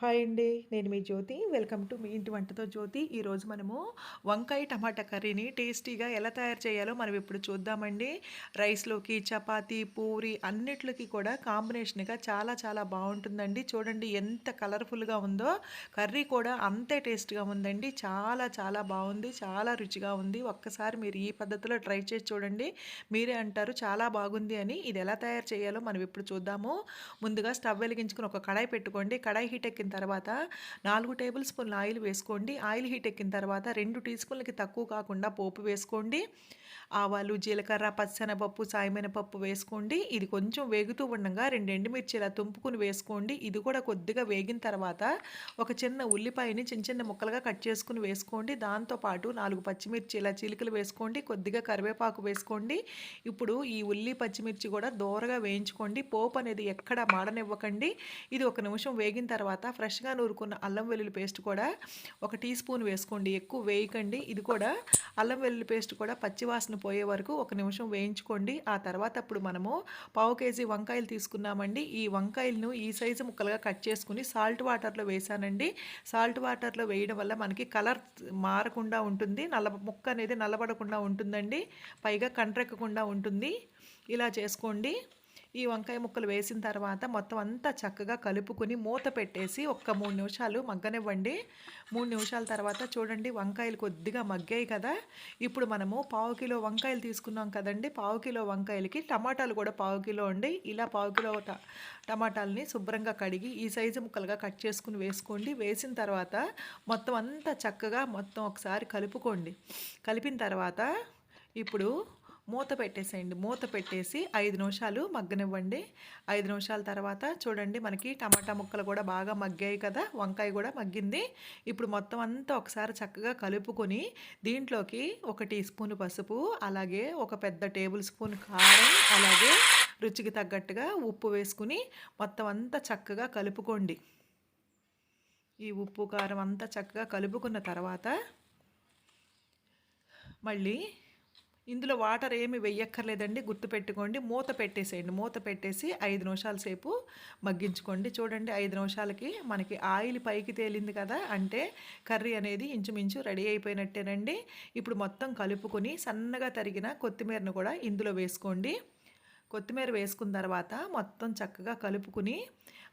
Hi అండి నేను మీ జ్యోతి. Welcome to me ఇంటి వంటతో జ్యోతి. ఈరోజు మనము వంకాయ టమాటా కర్రీని టేస్టీగా ఎలా తయారు చేయాలో మనం ఇప్పుడు చూద్దామండి. రైస్లోకి చపాతి పూరి అన్నిట్లకి కూడా కాంబినేషన్గా చాలా చాలా బాగుంటుందండి. చూడండి ఎంత కలర్ఫుల్గా ఉందో. కర్రీ కూడా అంతే టేస్ట్గా ఉందండి. చాలా చాలా బాగుంది చాలా రుచిగా ఉంది. ఒక్కసారి మీరు ఈ పద్ధతిలో ట్రై చేసి చూడండి. మీరే అంటారు చాలా బాగుంది అని. ఇది ఎలా తయారు చేయాలో మనం ఇప్పుడు చూద్దాము. ముందుగా స్టవ్ వెలిగించుకుని ఒక కడాయి పెట్టుకోండి. కడాయి హీట్ ఎక్కిన తర్వాత నాలుగు టేబుల్ స్పూన్ల ఆయిల్ వేసుకోండి. ఆయిల్ హీట్ ఎక్కిన తర్వాత రెండు టీ స్పూన్లకి తక్కువ కాకుండా పోపు వేసుకోండి. ఆవాలు జీలకర్ర పచ్చనపప్పు సాయమినపప్పు వేసుకోండి. ఇది కొంచెం వేగుతూ ఉండగా రెండు ఎండుమిర్చి ఇలా తుంపుకుని వేసుకోండి. ఇది కూడా కొద్దిగా వేగిన తర్వాత ఒక చిన్న ఉల్లిపాయని చిన్న చిన్న ముక్కలుగా కట్ చేసుకుని వేసుకోండి. దాంతోపాటు నాలుగు పచ్చిమిర్చి ఇలా చిలుకలు వేసుకోండి. కొద్దిగా కరివేపాకు వేసుకోండి. ఇప్పుడు ఈ ఉల్లి పచ్చిమిర్చి కూడా దూరగా వేయించుకోండి. పోపు అనేది ఎక్కడ మాడనివ్వకండి. ఇది ఒక నిమిషం వేగిన తర్వాత ఫ్రెష్గా నూరుకున్న అల్లం వెల్లుల్లి పేస్ట్ కూడా ఒక టీ స్పూన్ వేసుకోండి ఎక్కువ వేయకండి. ఇది కూడా అల్లం వెల్లుల్లి పేస్ట్ కూడా పచ్చివాసన పోయే వరకు ఒక నిమిషం వేయించుకోండి. ఆ తర్వాత అప్పుడు మనము పావు కేజీ వంకాయలు తీసుకున్నామండి. ఈ వంకాయలను ఈ సైజు ముక్కలుగా కట్ చేసుకుని సాల్ట్ వాటర్లో వేసానండి. సాల్ట్ వాటర్లో వేయడం వల్ల మనకి కలర్ మారకుండా ఉంటుంది. నల్ల ముక్క అనేది నల్లబడకుండా ఉంటుందండి. పైగా కంట్రెక్కకుండా ఉంటుంది. ఇలా చేసుకోండి. ఈ వంకాయ ముక్కలు వేసిన తర్వాత మొత్తం అంతా చక్కగా కలుపుకొని మూత పెట్టేసి ఒక్క మూడు నిమిషాలు మగ్గనివ్వండి. మూడు నిమిషాల తర్వాత చూడండి వంకాయలు కొద్దిగా మగ్గాయి కదా. ఇప్పుడు మనము పావు కిలో వంకాయలు తీసుకున్నాం కదండి. పావు కిలో వంకాయలకి టమాటాలు కూడా పావు కిలో అండి. ఇలా పావు కిలో టమాటాలని శుభ్రంగా కడిగి ఈ సైజు ముక్కలుగా కట్ చేసుకుని వేసుకోండి. వేసిన తర్వాత మొత్తం అంతా చక్కగా మొత్తం ఒకసారి కలుపుకోండి. కలిపిన తర్వాత ఇప్పుడు మూత పెట్టేసేయండి. మూత పెట్టేసి ఐదు నిమిషాలు మగ్గనివ్వండి. ఐదు నిమిషాల తర్వాత చూడండి మనకి టమాటా ముక్కలు కూడా బాగా మగ్గాయి కదా? వంకాయ కూడా మగ్గింది. ఇప్పుడు మొత్తం అంతా ఒకసారి చక్కగా కలుపుకొని దీంట్లోకి ఒక టీ స్పూన్ పసుపు అలాగే ఒక పెద్ద టేబుల్ స్పూన్ కారం అలాగే రుచికి తగ్గట్టుగా ఉప్పు వేసుకుని మొత్తం అంతా చక్కగా కలుపుకోండి. ఈ ఉప్పు కారం అంతా చక్కగా కలుపుకున్న తర్వాత మళ్ళీ ఇందులో వాటర్ ఏమి వెయ్యక్కర్లేదండి గుర్తుపెట్టుకోండి. మూత పెట్టేసేయండి. మూత పెట్టేసి ఐదు నిమిషాల సేపు మగ్గించుకోండి. చూడండి ఐదు నిమిషాలకి మనకి ఆయిల్ పైకి తేలింది కదా అంటే కర్రీ అనేది ఇంచుమించు రెడీ అయిపోయినట్టేనండి. ఇప్పుడు మొత్తం కలుపుకొని సన్నగా తరిగిన కొత్తిమీరను కూడా ఇందులో వేసుకోండి. కొత్తిమీర వేసుకున్న తర్వాత మొత్తం చక్కగా కలుపుకుని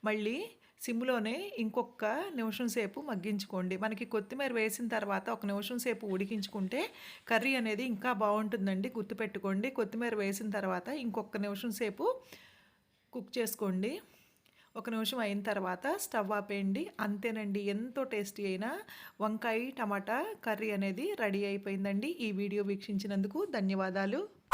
మళ్ళీ సిమ్లోనే ఇంకొక నిమిషం సేపు మగ్గించుకోండి. మనకి కొత్తిమీర వేసిన తర్వాత ఒక నిమిషం సేపు ఉడికించుకుంటే కర్రీ అనేది ఇంకా బాగుంటుందండి. గుర్తుపెట్టుకోండి. కొత్తిమీర వేసిన తర్వాత ఇంకొక నిమిషం సేపు కుక్ చేసుకోండి. ఒక నిమిషం అయిన తర్వాత స్టవ్ ఆపేయండి. అంతేనండి. ఎంతో టేస్టీ అయిన వంకాయ టమాటా కర్రీ అనేది రెడీ అయిపోయిందండి. ఈ వీడియో వీక్షించినందుకు ధన్యవాదాలు.